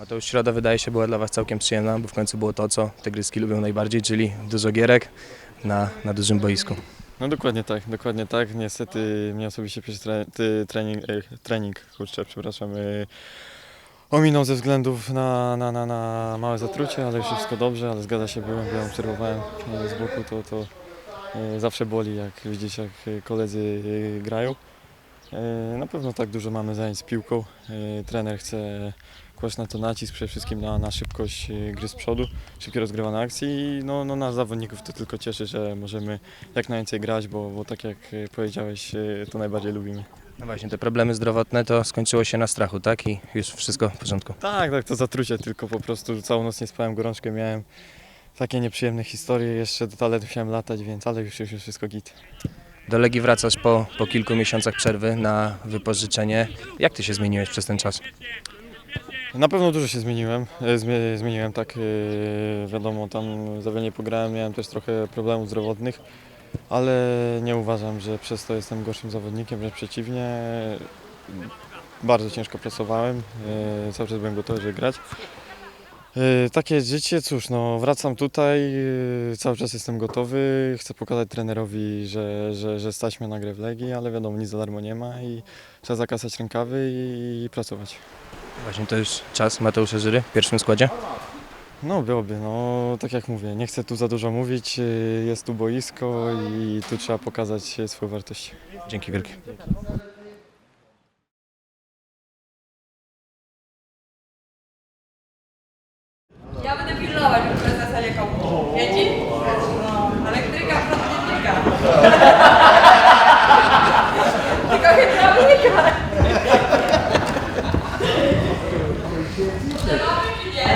Mateusz Środa wydaje się była dla Was całkiem przyjemna, bo w końcu było to, co Tygryski lubią najbardziej, czyli dużo gierek na, na dużym boisku. No dokładnie tak, dokładnie tak. Niestety mnie osobiście pierwszy tre, ty, trening, e, trening, kurczę, przepraszam, e, ominął ze względów na, na, na, na małe zatrucie, ale już wszystko dobrze, ale zgadza się, byłem, byłem, obserwowałem e, z boku, to, to e, zawsze boli, jak widzieć, jak e, koledzy e, grają. E, Na pewno tak dużo mamy zajęć z piłką. E, Trener chce kłaść na to nacisk, przede wszystkim na, na szybkość e, gry z przodu, szybkie rozgrywane akcje i no, no nas zawodników to tylko cieszy, że możemy jak najwięcej grać, bo, bo tak jak e, powiedziałeś, e, to najbardziej lubimy. No właśnie, te problemy zdrowotne to skończyło się na strachu, tak? I już wszystko w porządku. Tak, tak, to zatrucie, tylko po prostu całą noc nie spałem, gorączkę miałem. Takie nieprzyjemne historie, jeszcze do toalety musiałem latać, więc ale już, już, już wszystko git. Do Legii wracasz po, po kilku miesiącach przerwy na wypożyczenie. Jak Ty się zmieniłeś przez ten czas? Na pewno dużo się zmieniłem. E, Zmie- Zmieniłem tak, e, wiadomo, tam za wiele nie pograłem, miałem też trochę problemów zdrowotnych, ale nie uważam, że przez to jestem gorszym zawodnikiem, wręcz przeciwnie. Bardzo ciężko pracowałem, e, cały czas byłem gotowy, żeby grać. Takie życie, cóż, no wracam tutaj, cały czas jestem gotowy, chcę pokazać trenerowi, że, że, że stać mnie na grę w Legii, ale wiadomo, nic za darmo nie ma i trzeba zakasać rękawy i pracować. Właśnie to już czas Mateusza Żyry w pierwszym składzie. No byłoby, no tak jak mówię, nie chcę tu za dużo mówić, y, jest tu boisko i tu trzeba pokazać swoją wartość. Dzięki wielkie. Ja będę pilnować prezesa Jakobu. Wiecie?